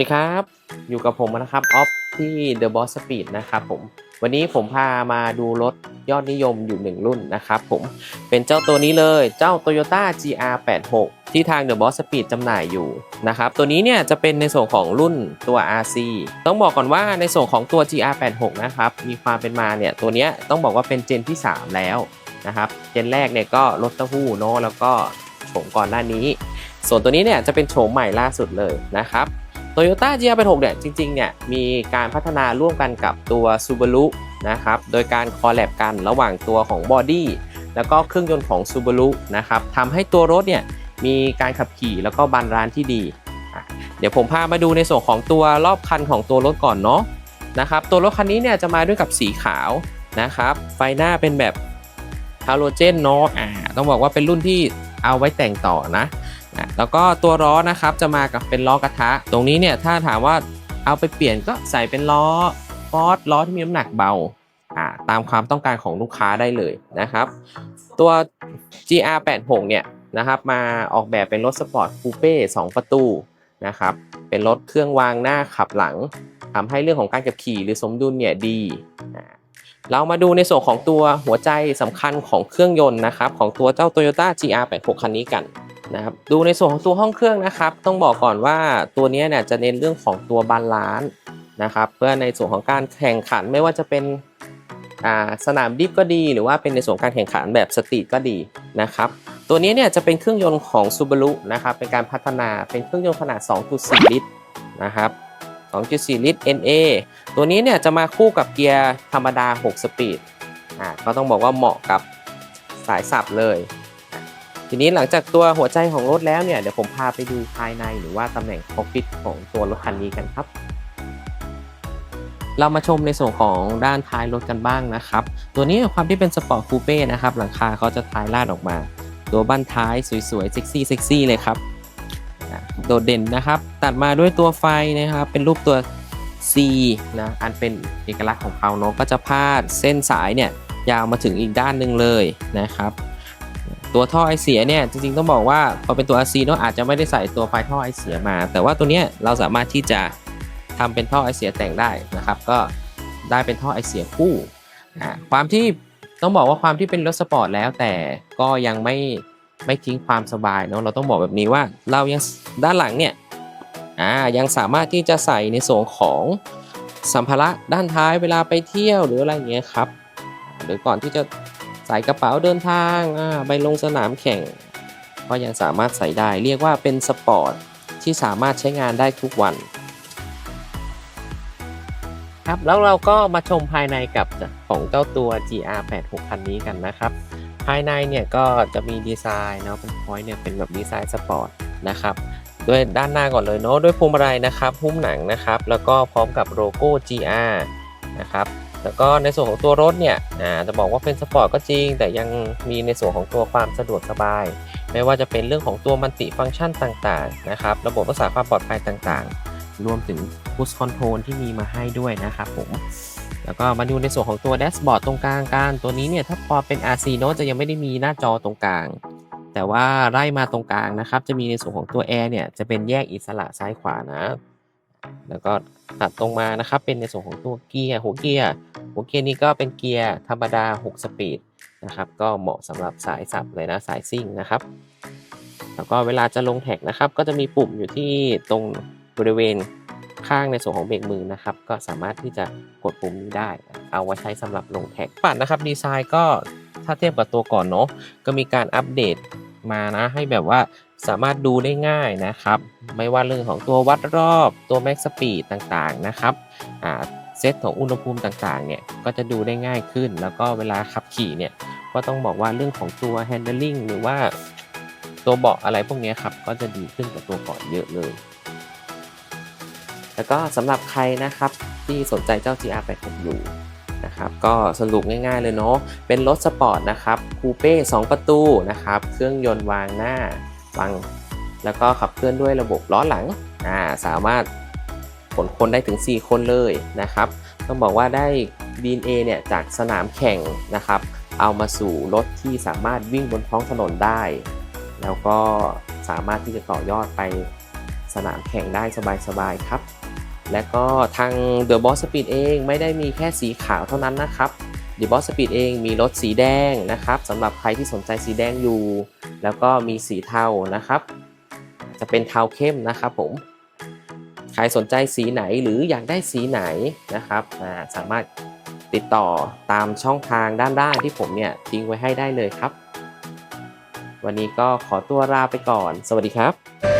ดีครับ อยู่กับผมนะครับออฟที่ The Boss Speed นะครับผม วันนี้ผมพามาดูรถยอดนิยมอยู่หนึ่งรุ่นนะครับผม เป็นเจ้าตัวนี้เลยเจ้า Toyota GR86 ที่ทาง The Boss Speed จำหน่ายอยู่นะครับ ตัวนี้เนี่ยจะเป็นในส่วนของรุ่นตัว RC ต้องบอกก่อนว่าในส่วนของตัว GR86 นะครับมีความเป็นมาเนี่ยตัวเนี้ยต้องบอกว่าเป็นเจนที่ 3 แล้วนะครับเจนแรกเนี่ยก็รถเต้าหู้เนาะแล้วก็โฉมก่อนหน้านี้ ส่วนตัวนี้เนี่ยจะเป็นโฉมใหม่ล่าสุดเลยนะครับ Toyota GR86 เนี่ยจริงๆเนี่ยมีการพัฒนาร่วมกันกับตัว Subaru นะครับโดยการคอลแลบกันระหว่างตัวของบอดี้แล้วก็เครื่องยนต์ของ Subaru นะครับทำให้ตัวรถเนี่ยมีการขับขี่แล้วก็บานร้านที่ดี เดี๋ยวผมพามาดูในส่วนของตัวรอบคันของตัวรถก่อนเนาะนะครับตัวรถคันนี้เนี่ยจะมาด้วยกับสีขาวนะครับไฟหน้าเป็นแบบฮาโลเจนเนาะอ่าต้องบอกว่าเป็นรุ่นที่เอาไว้แต่งต่อนะ แล้วก็ตัวล้อนะครับจะมากับเป็นล้อกระทะ ตรงนี้เนี่ยถ้าถามว่าเอาไปเปลี่ยนก็ใส่เป็นล้อฟอร์ดล้อที่มีน้ำหนักเบาอ่าตามความต้องการของลูกค้าได้เลยนะครับ ตัว GR86 เนี่ยนะครับมาออกแบบเป็นรถสปอร์ตคูเป้2ประตูนะครับเป็นรถเครื่องวางหน้าขับหลังทำให้เรื่องของการขับขี่หรือสมดุลเนี่ยดี เรามาดูในส่วนของตัวหัวใจสำคัญของเครื่องยนต์นะครับของตัวเจ้า Toyota GR86 คันนี้กัน นะครับดูในส่วนของตัวห้องเครื่องนะครับ ต้องบอกก่อนว่าตัวนี้เนี่ยจะเน้นเรื่องของตัวบาลานซ์นะครับเพื่อในส่วนของการแข่งขันไม่ว่าจะเป็นสนามดิฟก็ดี หรือว่าเป็นในส่วนการแข่งขันแบบสตรีทก็ดีนะครับตัวนี้เนี่ยจะเป็นเครื่องยนต์ของ Subaru นะครับเป็นการพัฒนาเป็นเครื่องยนต์ขนาด 2.4 ลิตรนะครับ2.4 ลิตร NA ตัวนี้เนี่ยจะมาคู่กับเกียร์ธรรมดา 6 สปีดอ่าก็ต้องบอกว่าเหมาะกับสายสับเลย ทีนี้หลังจากตัวหัวใจของรถแล้วเนี่ยเดี๋ยวผมพาไปดูภายในหรือว่าตำแหน่งคอกพิทของตัวรถคันนี้กันครับ เรามาชมในส่วนของด้านท้ายรถกันบ้างนะครับ ตัวนี้ความที่เป็นสปอร์ตคูเป้นะครับหลังคาเขาจะท้ายลาดออกมา ตัวบั้นท้ายสวยๆเซ็กซี่เซ็กซี่เลยครับโดดเด่นนะครับ ตัดมาด้วยตัวไฟนะครับ เป็นรูปตัว C นะอันเป็นเอกลักษณ์ของเขาเนาะก็จะพาดเส้นสายเนี่ยยาวมาถึงอีกด้านหนึ่งเลยนะครับ ตัวท่อไอเสียเนี่ยจริงๆต้องบอกว่าพอเป็นตัว RC เนอะอาจจะไม่ได้ใส่ตัวไฟท่อไอเสียมา แต่ว่าตัวเนี้ยเราสามารถที่จะทำเป็นท่อไอเสียแต่งได้นะครับ ก็ได้เป็นท่อไอเสียคู่อ่าความที่ต้องบอกว่าความที่เป็นรถสปอร์ตแล้วแต่ก็ยังไม่ไม่ทิ้งความสบายเนาะเราต้องบอกแบบนี้ว่าเรายังด้านหลังเนี่ยอ่ายังสามารถที่จะใส่ในส่วนของสัมภาระด้านท้ายเวลาไปเที่ยวหรืออะไรเงี้ยครับหรือก่อนที่จะ ใส่กระเป๋าเดินทางไปลงสนามแข่ง ก็ยังสามารถใส่ได้ เรียกว่าเป็นสปอร์ตที่สามารถใช้งานได้ทุกวัน ครับแล้วเราก็มาชมภายในกับของเจ้าตัว GR86 คันนี้กันนะครับ ภายในเนี่ยก็จะมีดีไซน์เนาะเป็นพอยต์เนี่ยเป็นแบบดีไซน์สปอร์ตนะครับด้วยด้านหน้าก่อนเลยเนาะด้วยพวงมาลัยนะครับหุ้มหนังนะครับ แล้วก็พร้อมกับโลโก้ GR นะครับแล้วก็ในส่วนของตัวรถเนี่ยจะบอกว่าเป็นสปอร์ตก็จริง แต่ยังมีในส่วนของตัวความสะดวกสบาย ไม่ว่าจะเป็นเรื่องของตัวมันติฟังก์ชันต่างๆนะครับ ระบบรักษาความปลอดภัยต่างๆ รวมถึง push control ที่มีมาให้ด้วยนะครับผม แล้วก็มาดูในส่วนของตัวแดชบอร์ดตรงกลางกันตัวนี้เนี่ยถ้าพอเป็น RC โน้ตจะยังไม่ได้มีหน้าจอตรงกลาง แต่ว่าไล่มาตรงกลางนะครับ จะมีในส่วนของตัวแอร์เนี่ยจะเป็นแยกอิสระซ้ายขวานะ แล้วก็ตัดตรงมานะครับเป็นในส่วนของตัวเกียร์หัวเกียร์หัวเกียร์นี้ก็เป็นเกียร์ธรรมดา 6 สปีดนะครับ ก็เหมาะสำหรับสายสับเลยนะสายซิ่งนะครับ แล้วก็เวลาจะลงแท็กนะครับ ก็จะมีปุ่มอยู่ที่ตรงบริเวณข้างในส่วนของเบรกมือนะครับ ก็สามารถที่จะกดปุ่มนี้ได้ เอาไว้ใช้สำหรับลงแท็กปัดนะครับดีไซน์ก็ถ้าเทียบกับตัวก่อนเนาะก็มีการอัปเดตมานะให้แบบว่า สามารถดูได้ง่ายนะครับ ไม่ว่าเรื่องของตัววัดรอบตัวแม็กสปีดต่างๆนะครับเซตของอุณหภูมิต่างๆเนี่ยก็จะดูได้ง่ายขึ้น แล้วก็เวลาขับขี่เนี่ยก็ต้องบอกว่าเรื่องของตัว handling หรือว่าตัวเบาะอะไรพวกนี้ครับก็จะดีขึ้นกว่าตัวก่อนเยอะเลย แล้วก็สำหรับใครนะครับที่สนใจเจ้า GR86 อยู่นะครับก็สรุปง่ายๆเลยเนาะเป็นรถสปอร์ตนะครับคูเป้2ประตูนะครับเครื่องยนต์วางหน้า วางแล้วก็ขับเคลื่อนด้วยระบบล้อหลังอ่าสามารถขนคนได้ถึง 4 คนเลยนะครับ ต้องบอกว่าได้ DNA เนี่ยจากสนามแข่งนะครับ เอามาสู่รถที่สามารถวิ่งบนท้องถนนได้ แล้วก็สามารถที่จะต่อยอดไปสนามแข่งได้สบายๆครับ และก็ทาง The Boss Speed เองไม่ได้มีแค่สีขาวเท่านั้นนะครับ The Boss Speed เองมีรถสีแดงนะครับสำหรับใครที่สนใจสีแดงอยู่ แล้วก็มีสีเทานะครับ จะเป็นเทาเข้มนะครับผม ใครสนใจสีไหนหรืออยากได้สีไหนนะครับสามารถติดต่อตามช่องทางด้านล่างที่ผมเนี่ยทิ้งไว้ให้ได้เลยครับ วันนี้ก็ขอตัวลาไปก่อน สวัสดีครับ